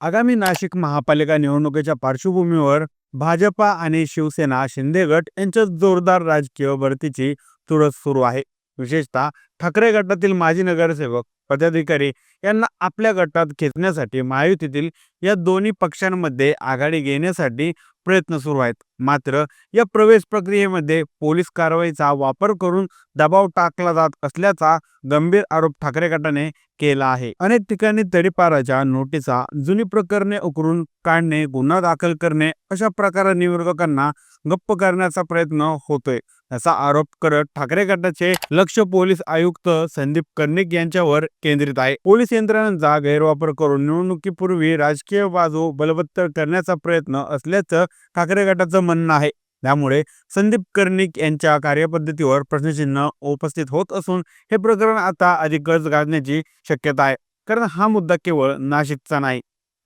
आगामी नाशिक महापालिका निवडणुकीच्या पार्श्वभूमीवर भाजपा आणि शिवसेना शिंदे गट यांच्यात जोरदार राजकीय भरतीची चुरस सुरू आहे. विशेषतः ठाकरे गटातील माजी नगरसेवक पदाधिकारी यांना आपल्या गटात खेचण्यासाठी महायुतीतील या दोन्ही पक्षांमध्ये आघाडी घेण्यासाठी प्रयत्न सुरू आहेत. मात्र या प्रवेश प्रक्रियेमध्ये पोलीस कारवाईचा वापर करून दबाव टाकला जात असल्याचा गंभीर आरोप ठाकरे गटाने केला आहे. अनेक ठिकाणी तडीपाराच्या नोटिसा जुनी प्रकरणे उकरून काढणे गुन्हा दाखल करणे अशा प्रकारांनी विरोधकांना गप्प करण्याचा प्रयत्न होतोय असा आरोप करत ठाकरे गटाचे लक्ष पोलीस आयुक्त संदीप कर्णिक यांच्यावर केंद्रित आहे. पोलीस यंत्रणांचा गैरवापर करून निवडणुकीपूर्वी राजकीय बाजू बलवत्तर करण्याचा प्रयत्न असल्याचं ठाकरे गटाचं म्हणणं आहे. त्यामुळे संदीप कर्णिक यांच्या कार्यपद्धतीवर प्रश्नचिन्ह उपस्थित होत असून हे प्रकरण आता अधिकच गाजण्याची शक्यता आहे. कारण हा मुद्दा केवळ नाशिकचा नाही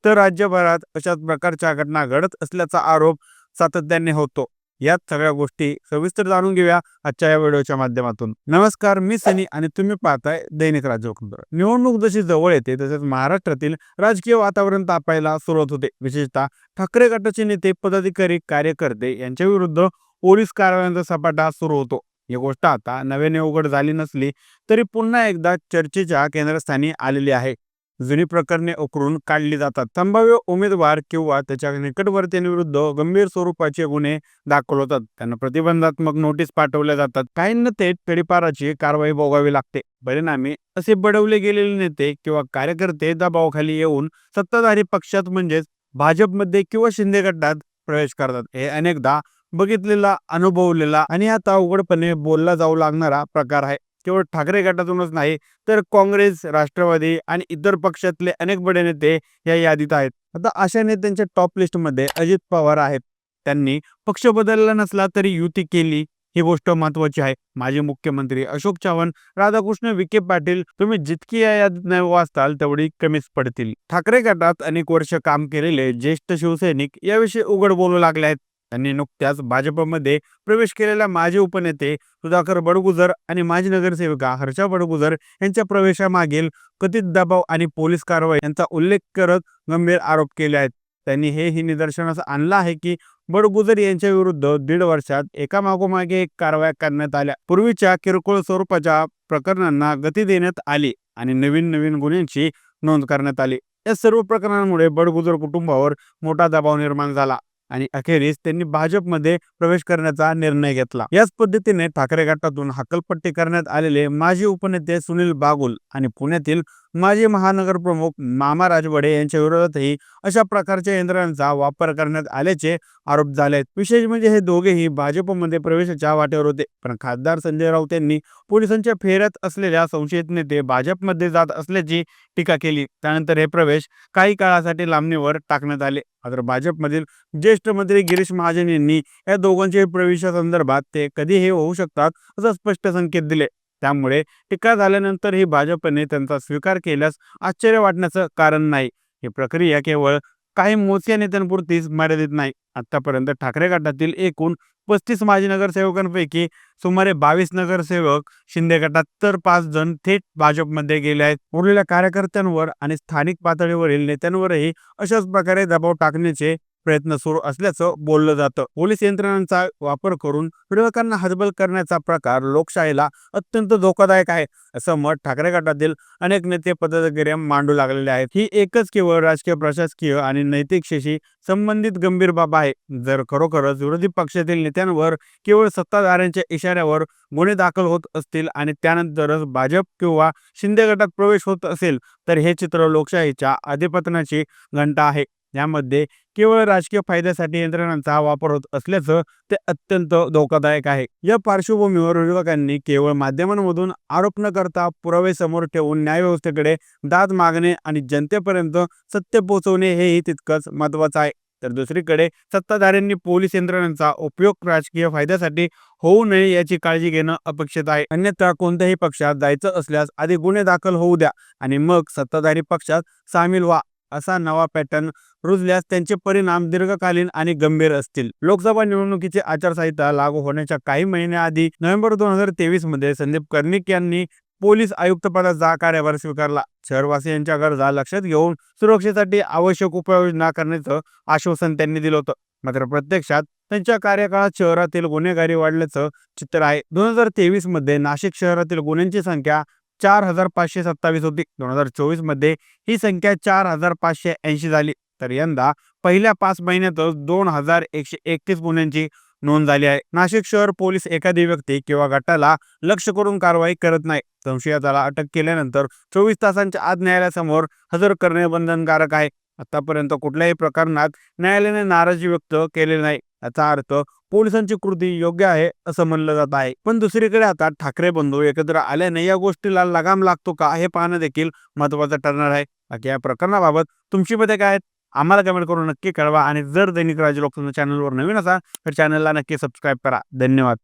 तर राज्यभरात अशाच प्रकारच्या घटना घडत असल्याचा आरोप सातत्याने होतो. यात सगळ्या गोष्टी सविस्तर जाणून घेऊया आजच्या या व्हिडिओच्या माध्यमातून. नमस्कार मी सनी आणि तुम्ही पाहताय दैनिक राज्यकुंद्र निवडणूक जशी जवळ येते तसेच महाराष्ट्रातील राजकीय वातावरण तापायला सुरुवात होते. विशेषतः ठाकरे गटाचे नेते पदाधिकारी कार्यकर्ते यांच्या विरुद्ध पोलीस कारवायांचा सपाटा सुरू होतो. ही गोष्ट आता नव्याने उघड झाली नसली तरी पुन्हा एकदा चर्चेच्या केंद्रस्थानी आलेली आहे. जुनी प्रकरणे उकरून काढली जातात. संभाव्य उमेदवार किंवा त्याच्या निकटवर्तीयांविरुद्ध गंभीर स्वरूपाचे गुन्हे दाखल होतात. त्यांना प्रतिबंधात्मक नोटीस पाठवल्या जातात. काहींना थेट तडीपाराची कारवाई भोगावी लागते. परिणामी असे बडवले गेलेले नेते किंवा कार्यकर्ते दबावाखाली येऊन सत्ताधारी पक्षात म्हणजेच भाजपमध्ये किंवा शिंदे गटात प्रवेश करतात. हे अनेकदा बघितलेला अनुभवलेला आणि आता उघडपणे बोलला जाऊ लागणारा प्रकार आहे. केवळ ठाकरे गटातूनच नाही तर काँग्रेस राष्ट्रवादी आणि इतर पक्षातले अनेक बडे नेते या यादीत आहेत. आता अशा नेत्यांच्या टॉप लिस्टमध्ये अजित पवार आहेत. त्यांनी पक्ष बदलला नसला तरी युती केली ही गोष्ट महत्वाची आहे. माजी मुख्यमंत्री अशोक चव्हाण राधाकृष्ण विखे पाटील तुम्ही जितकी या यादीत नाही वाचताल तेवढी कमीच पडतील. ठाकरे गटात अनेक वर्ष काम केलेले ज्येष्ठ शिवसैनिक याविषयी उघड बोलू लागले आहेत. त्यांनी नुकत्याच भाजपमध्ये प्रवेश केलेल्या माजी उपनेते सुधाकर बडगुजर आणि माजी नगरसेविका हर्षा बडगुजर यांच्या प्रवेशामागील कथित दबाव आणि पोलीस कारवाई यांचा उल्लेख करत गंभीर आरोप केले आहेत. त्यांनी हेही निदर्शनास आणलं आहे की बडगुजर यांच्या विरुद्ध दीड वर्षात एका मागोमागे एक कारवाया करण्यात आल्या. पूर्वीच्या किरकोळ स्वरूपाच्या प्रकरणांना गती देण्यात आली आणि नवीन नवीन गुन्ह्यांची नोंद करण्यात आली. या सर्व प्रकरणांमुळे बडगुजर कुटुंबावर मोठा दबाव निर्माण झाला. आणि अखेरीस त्यांनी भाजपमध्ये प्रवेश करण्याचा निर्णय घेतला. याच पद्धतीने ठाकरे गटातून हकलपट्टी करण्यात आलेले माजी उपनेते सुनील बागुल आणि पुण्यातील माजी महानगर प्रमुख मामा राजवडे यांच्या विरोधातही अशा प्रकारच्या यंत्रणांचा वापर करण्यात आल्याचे आरोप झाले आहेत विशेष म्हणजे हे दोघेही भाजपमध्ये प्रवेशाच्या वाटेवर होते. पण खासदार संजय राऊत यांनी पोलिसांच्या फेऱ्यात असलेल्या संशयित नेते भाजपमध्ये जात असल्याची टीका केली. त्यानंतर हे प्रवेश काही काळासाठी लांबणीवर टाकण्यात आले. मात्र भाजपमधील ज्येष्ठ मंत्री गिरीश महाजन यांनी या दोघांच्या प्रवेशासंदर्भात ते कधीही होऊ शकतात असं स्पष्ट संकेत दिले. त्यामुळे टीका झाल्यानंतरही भाजपने त्यांचा स्वीकार केल्यास आश्चर्य वाटण्याचं कारण नाही. ही प्रक्रिया केवळ काही मोजक्या नेत्यांपुरतीच मर्यादित नाही. आतापर्यंत ठाकरे गटातील एकूण पस्तीस माजी नगरसेवकांपैकी सुमारे बावीस नगरसेवक शिंदे गटात तर पाच जण थेट भाजपमध्ये गेले आहेत. उरलेल्या कार्यकर्त्यांवर आणि स्थानिक पातळीवरील नेत्यांवरही अशाच प्रकारे दबाव टाकण्याचे प्रयत्न सुरू असल्याचं बोललं जातं. पोलीस यंत्रणांचा वापर करून विरोधकांना हतबल करण्याचा प्रकार लोकशाहीला अत्यंत धोकादायक आहे असं मत ठाकरे गटातील अनेक नेते पदाधिकारी मांडू लागलेले आहेत. ही एकच केवळ राजकीय प्रशासकीय आणि नैतिकतेशी संबंधित गंभीर बाब आहे. जर खरोखरच विरोधी पक्षातील नेत्यांवर केवळ सत्ताधाऱ्यांच्या इशाऱ्यावर गुन्हे दाखल होत असतील आणि त्यानंतरच भाजप किंवा शिंदे गटात प्रवेश होत असेल तर हे चित्र लोकशाहीच्या अधिपतनाची घंटा आहे. यामध्ये केवळ राजकीय फायद्यासाठी यंत्रणांचा वापर होत असल्याचं ते अत्यंत धोकादायक आहे. या पार्श्वभूमीवर विरोधकांनी केवळ माध्यमांमधून आरोप न करता पुरावे समोर ठेवून न्यायव्यवस्थेकडे दाद मागणे आणि जनतेपर्यंत सत्य पोहोचवणे हेही तितकंच महत्वाचं आहे. तर दुसरीकडे सत्ताधाऱ्यांनी पोलीस यंत्रणांचा उपयोग राजकीय फायद्यासाठी होऊ नये याची काळजी घेणं अपेक्षित आहे. अन्यथा कोणत्याही पक्षात जायचं असल्यास आधी गुन्हे दाखल होऊ द्या आणि मग सत्ताधारी पक्षात सामील व्हा. असा नवा पॅटर्न रुजल्यास त्यांचे परिणाम दीर्घकालीन आणि गंभीर असतील. लोकसभा निवडणुकीची आचारसंहिता लागू होण्याच्या काही महिन्याआधी नोव्हेंबर दोन हजार तेवीसमध्ये संदीप कर्णिक यांनी पोलीस आयुक्तपदाचा कार्यभार स्वीकारला. शहरवासियांच्या गरजा लक्षात घेऊन सुरक्षेसाठी आवश्यक उपाययोजना करण्याचं आश्वासन त्यांनी दिलं होतं. मात्र प्रत्यक्षात त्यांच्या कार्यकाळात शहरातील गुन्हेगारी वाढल्याचं चित्र आहे. दोन हजार तेवीसमध्ये नाशिक शहरातील गुन्ह्यांची संख्या चार हजार पाचशे सत्तावीस होती. दोन हजार चोवीसमध्ये ही संख्या चार हजार पाचशे ऐंशी झाली. तर यंदा पहिल्या पाच महिन्यातच दोन हजार एकशे एकतीस गुन्ह्यांची नोंद झाली आहे. नाशिक शहर पोलीस एखादी व्यक्ती किंवा गटाला लक्ष करून कारवाई करत नाही. संशयिताला अटक केल्यानंतर चोवीस तासांच्या आत न्यायालयासमोर हजर करणे बंधनकारक आहे. आतापर्यंत कुठल्याही प्रकरणात न्यायालयाने नाराजी व्यक्त केलेली नाही. याचा अर्थ पोलिसांची कृती योग्य आहे असं म्हणलं जात आहे. पण दुसरीकडे आता ठाकरे बंधू एकत्र आल्याने या गोष्टीला लगाम लागतो का हे पाहणं देखील महत्वाचं ठरणार आहे. बाकी या प्रकरणाबाबत तुमची मते काय आहेत? आम्हाला कमेंट करून नक्की कळवा आणि जर दैनिक राज लोकसंख्या चॅनलवर नवीन असाल तर चॅनलला नक्की सबस्क्राईब करा. धन्यवाद.